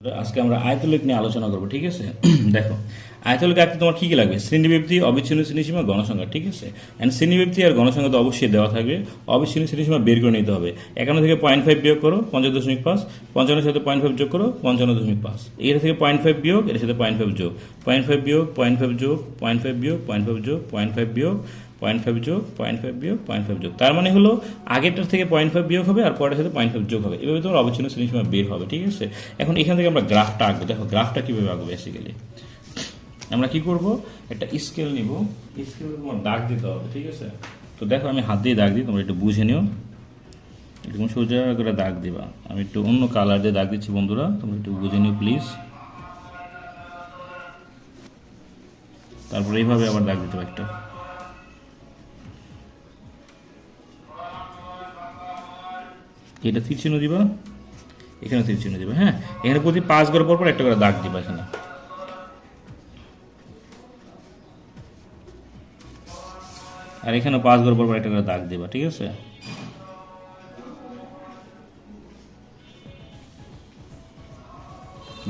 আজকে আমরা আয়তলেখ নিয়ে আলোচনা করব, ঠিক আছে? দেখো আয়তলেখ আঁকতে তোমার কি কি লাগবে? শ্রেণীব্যক্তি অবিচ্ছিন্ন শ্রেণীসীমা, গণসংখ্যা, ঠিক আছে? অ্যান্ড শ্রেণীব্যক্তি আর গণসংখ্যা তো অবশ্যই দেওয়া থাকবে। অবিচ্ছিন্ন শ্রেণীসীমা বের করে নিতে হবে। একান্ন থেকে পয়েন্ট ফাইভ বিয়োগ করো পঞ্চাশ দশমিক পাঁচ, পঞ্চান্নের সাথে পয়েন্ট ফাইভ যোগ করো, পঞ্চান্ন দশমিক পাঁচ। এটা থেকে পয়েন্ট ফাইভ বিয়োগ, এর সাথে পয়েন্ট ফাইভ যোগ। পয়েন্ট ফাইভ বিয়োগ, পয়েন্ট ফাইভ যোগ, পয়েন্ট ফাইভ বিয়োগ, পয়েন্ট ফাইভ যোগ, পয়েন্ট ফাইভ বিয়োগ। পয়েন্ট ফাইভ যোগ, পয়েন্ট ফাইভ বিয়োগ, পয়েন্ট ফাইভ যোগ। তার মানে হলো আগেরটার থেকে পয়েন্ট ফাইভ বিয়োগ হবে আর পরের সাথে পয়েন্ট ফাইভ যোগ হবে। এভাবে তোমার অবিচ্ছিন্ন শ্রেণীসীমা বের হবে, ঠিক আছে? এখন এখান থেকে আমরা গ্রাফটা আঁকবো। দেখো, গ্রাফটা কীভাবে আঁকবো বেসিক্যালি আমরা কি করব? একটা স্কেল নিব। স্কেল তোমার দাগ দিতে হবে, ঠিক আছে? তো দেখো, আমি হাত দিয়ে দাগ দিই, তোমরা একটু বুঝে নিও। এরকম সোজা করে দাগ দিবা। আমি একটু অন্য কালার দিয়ে দাগ দিচ্ছি, বন্ধুরা। তোমরা একটু বুঝে নিও প্লিজ তারপরে এইভাবে আবার দাগ দিতে হবে একটা। এটা তীর চিহ্ন দিবা? এখানে তীর চিহ্ন দিবা হ্যাঁ? এখানে প্রতি পাঁচ ঘর পর পর একটা করে দাগ দিবা এখানে। আর এখানে পাঁচ ঘর পর পর একটা করে দাগ দিবা, ঠিক আছে?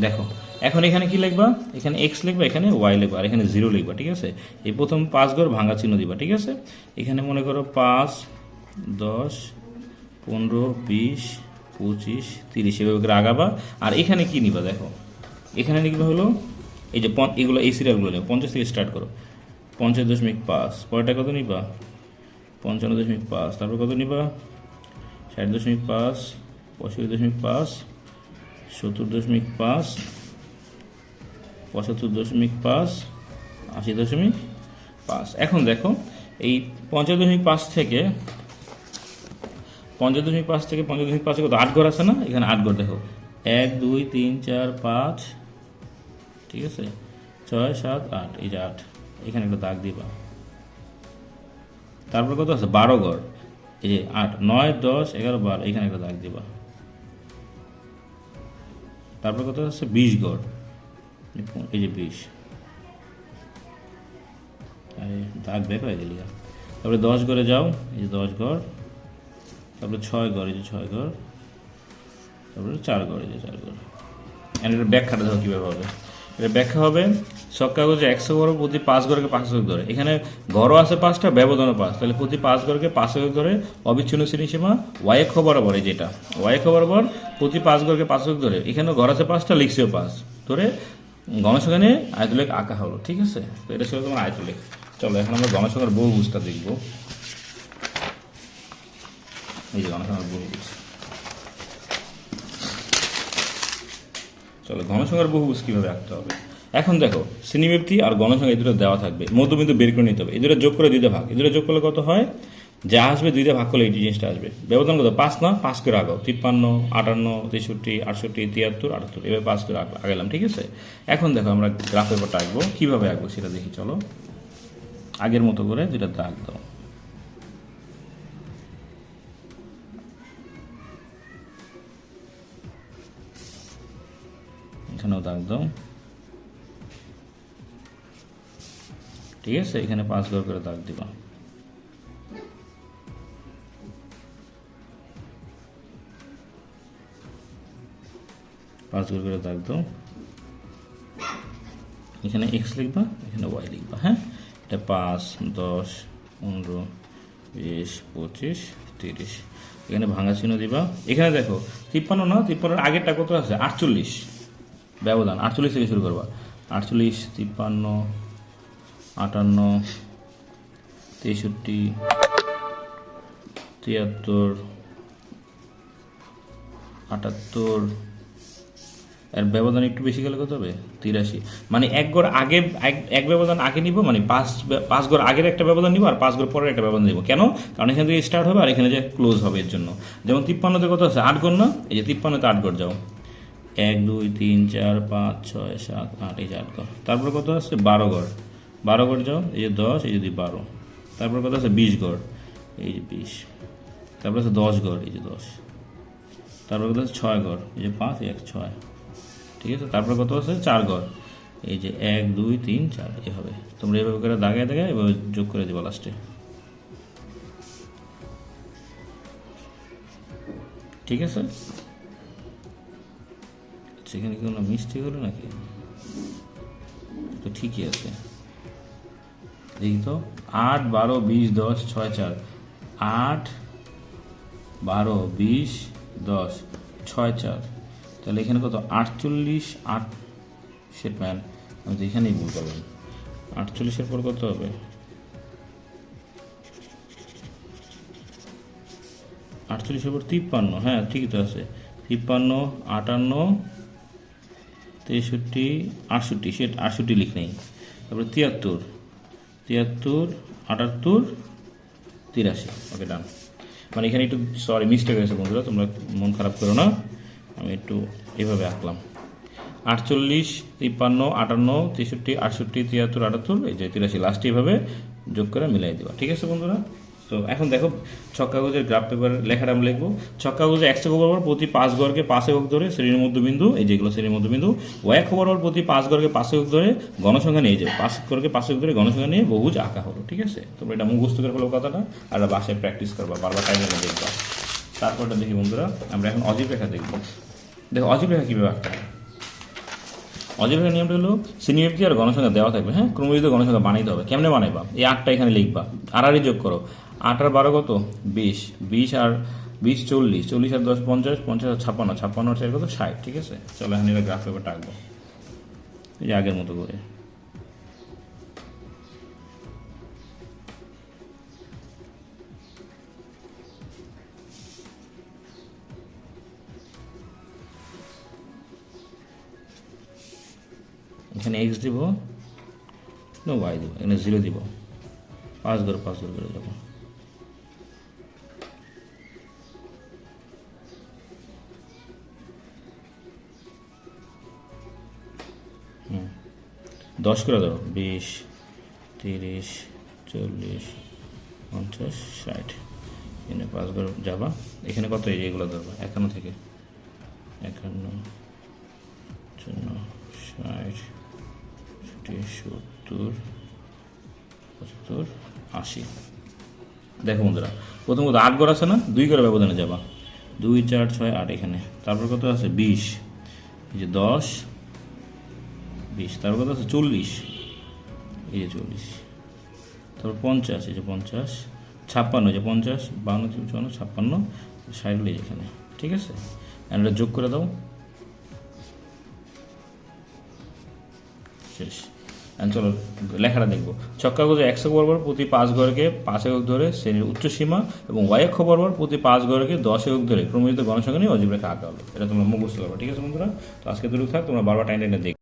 দেখো, এখন এখানে কি লিখবা? এখানে এক্স লিখবা, এখানে ওয়াই লিখবা, আর এখানে জিরো লিখবা, ঠিক আছে? এই প্রথম পাঁচ ঘর ভাঙা চিহ্ন দিবা, ঠিক আছে? এখানে মনে করো পাঁচ, দশ পনেরো, বিশ, পঁচিশ, তিরিশ, এভাবে করে আগাবা। আর এখানে কি নিবা দেখো? এখানে লিখবা হলো, এই যে এগুলো, এই সিরিয়ালগুলো নেবে পঞ্চাশ থেকে স্টার্ট করো। পঞ্চাশ দশমিক পাঁচ। পরেরটা কত নিবা? পঞ্চান্ন দশমিক পাঁচ। তারপর কত নিবা? ষাট দশমিক পাঁচ, পঁয়ষট্টি দশমিক পাঁচ, সত্তর দশমিক পাঁচ, পঁচাত্তর দশমিক পাঁচ, আশি দশমিক পাঁচ। এখন দেখো, এই পঞ্চাশ দশমিক পাঁচ থেকে পঞ্চাশ দশমিক পাঁচ থেকে পঞ্চাশ দশমিক পাঁচে কত? আট ঘর আছে না? এখানে আট ঘর, দেখো। এক, দুই, তিন, চার, পাঁচ, ঠিক আছে? ছয়, সাত, আট, এই যে আট। এখানে একটা দাগ দিবা তারপর কত আছে? বারো ঘর। এই যে আট, নয়, দশ, এগারো, বারো, এখানে একটা দাগ দিবা তারপর কত আছে? বিশ ঘর। এই যে বিশ। দাগ বের হয়ে গেলি তারপরে দশ ঘরে যাও। এই যে দশ ঘর। তারপরে ছয় ঘর, এই যে ছয় ঘর। তারপরে চার ঘর, এই যে চার ঘর। এর ব্যাখ্যাটা দেখো কীভাবে হবে। এটা ব্যাখ্যা হবে, সব কাগজে একশো ঘর, প্রতি পাঁচ ঘরকে পাঁচ ঘর ধরে। এখানে ঘরও আছে পাঁচটা, ব্যবধানও পাঁচ। তাহলে প্রতি পাঁচ ঘরকে পাঁচ ঘর ধরে অবিচ্ছিন্ন শ্রেণীসীমা ওয়াই এক বরাবর এই যেটা। ওয়াই এক বরাবর প্রতি পাঁচ ঘরকে পাঁচ ঘর ধরে। এখানে ঘর আছে পাঁচটা, লিখছেও পাঁচ। ধরে গণসংখ্যা নিয়ে আয়তলেখ আঁকা হলো, ঠিক আছে? তো এটা ছিল তোমার আয়তলেখ। চলো, এখন আমরা গণসংখ্যার বহু বুঝটা দেখব। এই যে গণসংখ্যার বহু বুঝ চলো, ঘনসংখ্যার বহুভুজ কীভাবে আঁকতে হবে? এখন দেখো শ্রেণীব্যক্তি আর গণসংখ্যা এই দুটো দেওয়া থাকবে। মধ্যবিন্দু বের করে নিতে হবে। এই দুটো যোগ করে দুইটা ভাগ। এই দুটো যোগ করলে কত হয়? যা আসবে দুইটা ভাগ করলে এই জিনিসটা আসবে। ব্যবধান কত? পাঁচ না? পাঁচ করে আগাও। তিপ্পান্ন, আটান্ন, তেষট্টি, আটষট্টি, তিয়াত্তর, আটাত্তর। এভাবে পাঁচ করে আগ- আগালাম ঠিক আছে? এখন দেখো আমরা গ্রাফ পেপারটা আঁকবো। কীভাবে আঁকবো সেটা দেখি, চলো। আগের মতো করে দুইটা দাগ দাও দাগ দাও ঠিক আছে, এখানে পাঁচ ঘর করে দাগ দিবা। পাঁচ ঘর করে দাগ দাও। এখানে এক্স লিখবা, এখানে ওয়াই লিখবা হ্যাঁ? এটা পাঁচ, দশ, পনেরো, বিশ, পঁচিশ, তিরিশ। এখানে ভাঙা চিহ্ন দিবা। এখানে দেখো, তিপ্পান্ন না, তিপ্পান্নর আগেরটা কত আছে? আটচল্লিশ। ব্যবধান, আটচল্লিশ থেকে শুরু করবা। আটচল্লিশ, তিপ্পান্ন, আটান্ন, তেষট্টি, তিয়াত্তর, আটাত্তর। আর ব্যবধান একটু বেশি গেলে কত হবে? তিরাশি। মানে এক গড় আগে, এক- ব্যবধান আগে নিব মানে পাঁচ পাঁচ গড় আগের একটা ব্যবধান নিব আর পাঁচ গড় পরের একটা ব্যবধান নিব। কেন? কারণ এখান থেকে স্টার্ট হবে আর এখানে যে ক্লোজ হবে এর জন্য। যেমন তিপ্পান্নতে কত আছে? আট গড় না? এই যে তিপ্পান্নতে আট গড় যাও। এক, দুই, তিন, চার, পাঁচ, ছয়, সাত, আট, এই আট গড় তারপর কত আছে বারো গড় বারো গড় যাও, এই যে দশ, এই যে দুই, বারো। তারপর কত আছে বিশ গড় এই যে বিশ। তারপর আছে দশ গড় এই যে দশ। তারপর কত আছে ছয় ঘর। এই যে পাঁচ, এক, ছয়। ঠিক আছে? তারপর কত আছে চার ঘর। এই যে এক, দুই, তিন, চার এভাবে তোমরা এভাবে করে দাগায় দাগায় এভাবে যোগ করে দেবো লাস্টে ঠিক আছে? আচ্ছা এখানে কোনো মিস্টেক হলো নাকি? তো ঠিকই আছে। দেখি তো। আট, বারো, বিশ, দশ, ছয়, চার। আট, বারো, বিশ, দশ, ছয়, চার। তাহলে এখানে কত? আটচল্লিশ, আট সেট ম্যান। আমি তো এখানেই ভুল করলাম। আটচল্লিশের পর কত হবে? আটচল্লিশের পর তিপ্পান্ন। হ্যাঁ ঠিকই তো আছে। তিপ্পান্ন, আটান্ন তেষট্টি, আটষট্টি, সে আটষট্টি লিখ নেই। তারপরে তিয়াত্তর তিয়াত্তর, আটাত্তর, তিরাশি। ওকে ডান মানে এখানে একটু সরি মিস্টেক হয়েছে বন্ধুরা, তোমরা মন খারাপ করো না। আমি একটু এভাবে আঁকলাম। আটচল্লিশ, তিপ্পান্ন, আটান্ন, তেষট্টি, আটষট্টি, তিয়াত্তর, আটাত্তর, এই যে তিরাশি লাস্টে এভাবে যোগ করে মিলাই দেওয়া ঠিক আছে বন্ধুরা? তো এখন দেখো ছক কাগজের গ্রাফ পেপার লেখাটা আমি লিখব। ছক কাগজে একশো খবর প্রতি পাঁচ গড়কে পাঁচ একক ধরে শ্রেণির মধ্যবিন্দু, এই যেগুলো শ্রেণির মধ্যবিন্দু ওয়াক খবর প্রতি পাঁচ গড়কে পাঁচ একক ধরে গণসংখ্যা নিয়ে যাবে পাঁচ গড়কে পাঁচ একক ধরে গণসংখ্যা নিয়ে বহুজ আঁকা হলো, ঠিক আছে? তোমরা এটা মুখস্থ করে ফেলো কথাটা, আর বাসায় প্র্যাকটিস করবা, বারবার টাইমে দেখবা। তারপরটা দেখি বন্ধুরা, আমরা এখন অজীব রেখা দেখব। দেখো, অজীব রেখা কীভাবে আঁকতে অজীব রেখার নিয়মটা হলো সিনিয়রিটি আর গণসংখ্যা দেওয়া থাকবে হ্যাঁ? ক্রমবিত গণসংখ্যা বানাইতে হবে। কেমনে বানাইবা? এই আটটা এখানে লিখবা। আরই যোগ করো। আট আর বারো কত? বিশ। বিশ আর বিশ চল্লিশ। চল্লিশ আর দশ পঞ্চাশ পঞ্চাশ আর ছাপ্পান্ন। ছাপ্পান্ন আর কত? ষাট। ঠিক আছে? চলো এখন এটা গ্রাফ পেপারটা আঁকবো। এই যে আগের মতো করে। এখানে এক্স দিব না ওয়াই দিব, এখানে জিরো দিব। পাঁচ ধরে পাঁচ ধরে করে যাব দশ করে ধরো, বিশ, তিরিশ, চল্লিশ, পঞ্চাশ, ষাট। এখানে পাঁচ ঘর যাবা। এখানে কত এগুলো ধরবা? একান্ন থেকে। একান্ন চুন্ন ষাট, সত্তর পঁচাত্তর, আশি। দেখো বন্ধুরা, প্রথম কথা আট ঘর আছে না? দুই করে ব্যবধানে যাবা। দুই, চার, ছয়, আট এখানে। তারপর কত আছে? বিশ। এই যে দশ বিশ তারপর কথা আছে চল্লিশ। এই যে চল্লিশ। তারপর পঞ্চাশ, এই যে পঞ্চাশ। ছাপ্পান্ন যে পঞ্চাশ। বান্ন, চুয়ান্ন, ছাপ্পান্ন। ষাট হলো এখানে ঠিক আছে? এটা যোগ করে দাও। শেষ। চলো, লেখাটা দেখব। ছক্কা গজে একশো বরাবর প্রতি পাঁচ ঘরকে পাঁচ একক ধরে শ্রেণির উচ্চ সীমা এবং ওয়াইক বরাবর প্রতি পাঁচ ঘরকে দশ একক ধরে ক্রমিত গণসংখ্যা নিয়ে অজীব রেখা আঁকা হলো এটা তোমরা মুখস্থ করবে। ঠিক আছে বন্ধুরা? তো আজকে দুটো থাক। তোমরা বারবার টাইম টাইনে দেখবে।